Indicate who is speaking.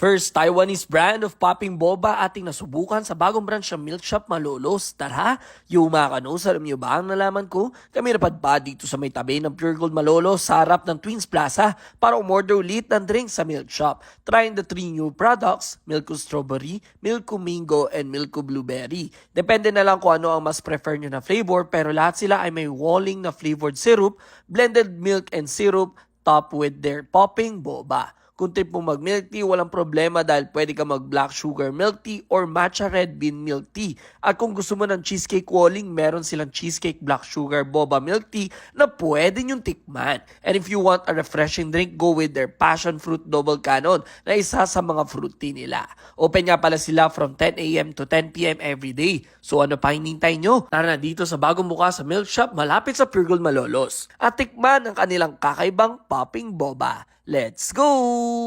Speaker 1: First Taiwanese brand of popping boba ating nasubukan sa bagong branch ng Milk Shop Malolos. Tara, kanos, alam niyo ba ang nalaman ko? Kami napadpa dito sa may tabi ng Pure Gold Malolos sa harap ng Twins Plaza para umorder ulit ng drink sa Milk Shop. Trying the three new products, Milko Strawberry, Milko Mingo, and Milko Blueberry. Depende na lang kung ano ang mas prefer nyo na flavor pero lahat sila ay may walling na flavored syrup, blended milk and syrup, top with their popping boba. Kung trip mo mag milk tea, walang problema dahil pwede ka mag black sugar milk tea or matcha red bean milk tea. At kung gusto mo ng cheesecake walling, meron silang cheesecake black sugar boba milk tea na pwede nyong tikman. And if you want a refreshing drink, go with their passion fruit double cannon na isa sa mga fruit tea nila. Open nga pala sila from 10 a.m. to 10 p.m. every day. So ano pa hinintay nyo? Tara na dito sa bagong buka sa milk shop malapit sa Pure Gold Malolos. At tikman ang kanilang kakaibang popping boba. Let's go!